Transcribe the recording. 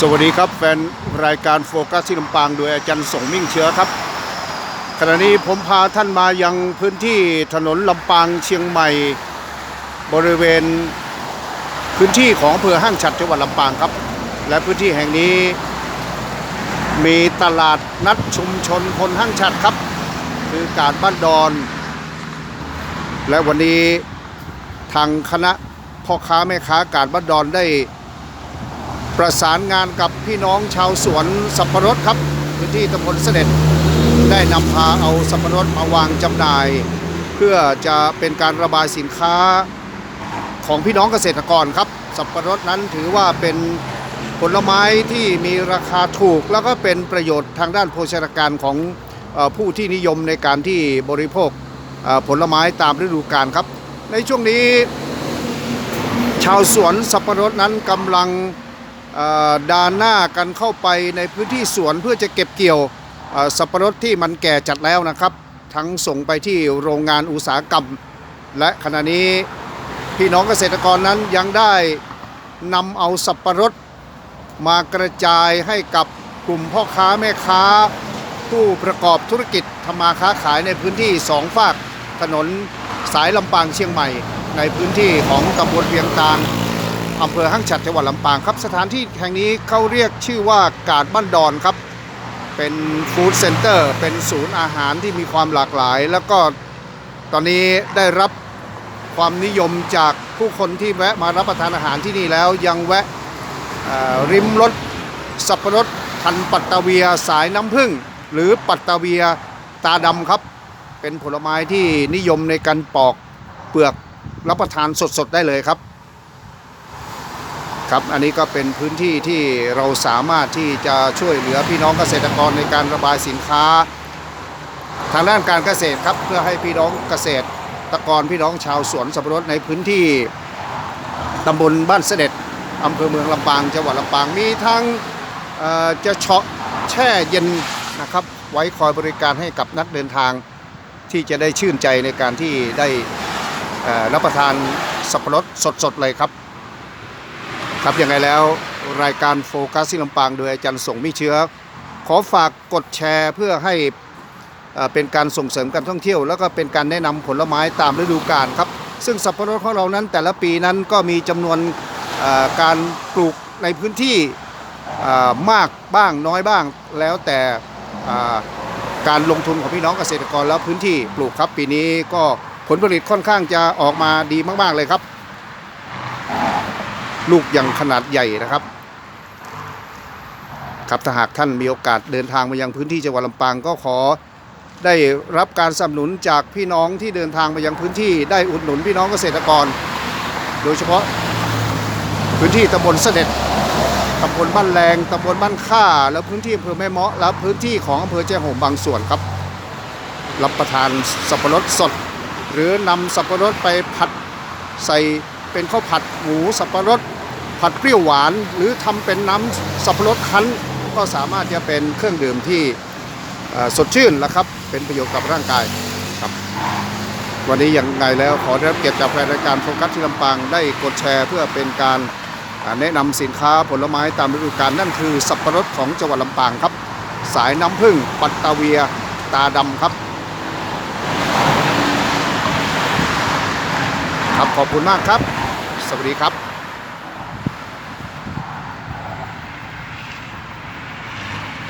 สวัสดีครับแฟนรายการโฟกัสที่ลำปางโดยอาจารย์สงมิ่งเชื้อครับ ขณะนี้ผมพาท่านมายังพื้นที่ถนนลำปางเชียงใหม่ บริเวณพื้นที่ของอำเภอห้างฉัดจังหวัดลำปางครับ และพื้นที่แห่งนี้ มีตลาดนัดชุมชนคนห้างฉัดครับ คือการบ้านดอน และวันนี้ทางคณะพ่อค้าแม่ค้าการบ้านดอนได้ ประสานงานกับพี่น้องชาวสวนสับปะรดครับพื้นที่ตำบลเสด็จได้นำพาเอาสับปะรดมาวางจำหน่าย เพื่อจะเป็นการระบายสินค้าของพี่น้องเกษตรกรครับ สับปะรดนั้นถือว่าเป็นผลไม้ที่มีราคาถูก แล้วก็เป็นประโยชน์ทางด้านโภชนาการของผู้ที่นิยมในการที่บริโภคผลไม้ตามฤดูกาลครับ ในช่วงนี้ ชาวสวนสับปะรดนั้นกำลัง ดานหน้ากันเข้าไปในพื้นที่สวนเพื่อจะเก็บเกี่ยวสับปะรดที่มันแก่จัดแล้วนะครับ ทั้งส่งไปที่โรงงานอุตสาหกรรม และขณะนี้พี่น้องเกษตรกรนั้นยังได้นำเอาสับปะรดมากระจายให้กับกลุ่มพ่อค้าแม่ค้า ผู้ประกอบธุรกิจทำมาค้าขายในพื้นที่สองฝากถนนสายลำปางเชียงใหม่ ในพื้นที่ของตำบลเวียงตาล อำเภอห้างฉัดจังหวัดลำปางครับ สถานที่แห่งนี้เขาเรียกชื่อว่ากาดบ้านดอนครับ เป็นฟู้ดเซ็นเตอร์เป็นศูนย์อาหารที่มีความหลากหลาย แล้วก็ตอนนี้ได้รับความนิยมจากผู้คนที่แวะมารับประทานอาหารที่นี่แล้วยังแวะริมรถสับปะรดพันปัตตาเวียสายน้ำผึ้งหรือปัตตาเวียตาดำครับ เป็นผลไม้ที่นิยมในการปอกเปลือกรับประทานสดๆได้เลยครับ ครับอันนี้ก็เป็นพื้นที่ที่เราสามารถที่จะช่วยเหลือพี่น้องเกษตรกรในการระบายสินค้า ทางด้านการเกษตรครับเพื่อให้พี่น้องเกษตรกรพี่น้องชาวสวนสับปะรดในพื้นที่ตำบลบ้านเสด็จอำเภอเมืองลำปางจังหวัดลำปางมีทั้งจะเฉาะแช่เย็นนะครับไว้คอยบริการให้กับนักเดินทางที่จะได้ชื่นใจในการที่ได้รับประทานสับปะรดสดๆเลยครับ ครับยังไงแล้วรายการโฟกัสที่ลำปางโดยอาจารย์ส่งมิเชื้อ ขอฝากกดแชร์เพื่อให้เป็นการส่งเสริมการท่องเที่ยว แล้วก็เป็นการแนะนำผลไม้ตามฤดูกาลครับ ซึ่งสับปะรดของเรานั้นแต่ละปีนั้นก็มีจำนวนการปลูกในพื้นที่มากบ้างน้อยบ้าง แล้วแต่การลงทุนของพี่น้องเกษตรกรแล้วพื้นที่ปลูกครับ ปีนี้ก็ผลผลิตค่อนข้างจะออกมาดีมาก ๆ เลยครับ ลูกยังขนาดใหญ่นะครับ ครับถ้าหากท่านมีโอกาสเดินทางมายังพื้นที่จังหวัดลำปางก็ขอได้รับการสนับสนุนจากพี่น้องที่เดินทางมายังพื้นที่ได้อุดหนุนพี่น้องเกษตรกร โดยเฉพาะพื้นที่ตำบลเสด็จตำบลบ้านแรงตำบลบ้านค่า แล้วพื้นที่อำเภอแม่เมาะและพื้นที่ของอำเภอแจ้ห่มบางส่วนครับ รับประทานสับปะรดสด หรือนำสับปะรดไปผัดใส่เป็นข้าวผัดหมูสับปะรด ผัดเปรี้ยวหวาน หรือทำเป็นน้ำสับปะรดคั้น ก็สามารถจะเป็นเครื่องดื่มที่สดชื่นแล้วครับ เป็นประโยชน์กับร่างกายครับ วันนี้ยังไงแล้วขอได้รับเกียรติจากแฟนรายการโฟกัสที่ลำปางได้กดแชร์เพื่อเป็นการแนะนำสินค้าผลไม้ตามฤดูกาลนั่นคือสับปะรดของจังหวัดลำปางครับ สายน้ำผึ้งปัตตาเวียตาดำครับครับขอบคุณมากครับ สวัสดีครับ